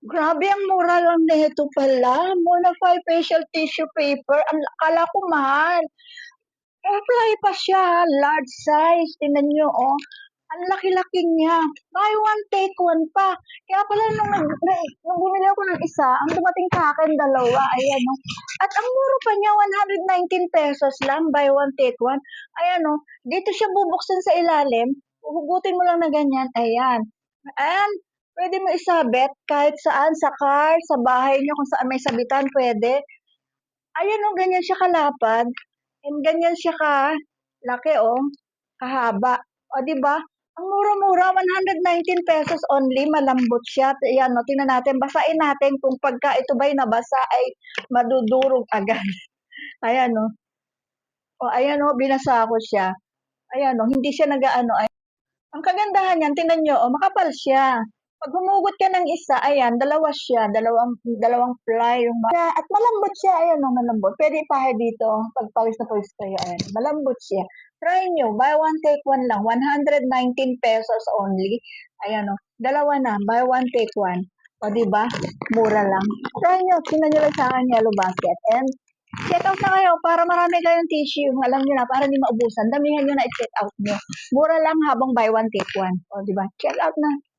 Grabe ang mura lang nito pala, more than 5 facial tissue paper, ang akala ko mahal. Apply pa siya, large size, tingnan niyo oh, ang laki-laki niya, buy one take one pa. Kaya pala nung nag na nung bumili ako ng isa, ang dumating sa'kin dalawa, ayan oh. At ang mura pa niya, ₱119 lang, buy one take one. Ayan oh, dito siya bubuksan sa ilalim, huhugutin mo lang na ganyan, ayan. Ayan, puwede mo isabit kahit saan, sa car, sa bahay niyo kung saan may sabitan puwede. Ayan oh, ganyan siya kalapad, and ganyan siya kalaki oh, kahaba. Oh, 'di ba? Ang mura-mura, ₱119 only, malambot siya. Ayan oh, tingnan natin, basahin natin kung pagka ito ba'y nabasa ay madudurog agad. Ayan oh. Oh, ayan oh, binasa ko siya. Ayan oh, hindi siya nag-aano ay ang kagandahan niyan tingnan niyo oh, makapal siya. 'Pag humugot ka ng isa, ayan, dalawa siya, dalawang dalawang ply yung ma at malambot siya, ayan oh, malambot. Puwede ipahid dito 'pag pawis na pawis kayo, ayan, malambot siya. Try niyo, buy one take one lang, ₱119 only. Ayan oh, dalawa na, buy one take one. Oh, 'di ba? Mura lang. Try niyo, tingnan niyo lang sa aking yellow basket and check out na kayo para marami kayong tissue. Alam niyo na, para hindi maubusan, damihan niyo na i-check out niyo. Mura lang habang buy one take one. Oh, 'di ba? Check out na.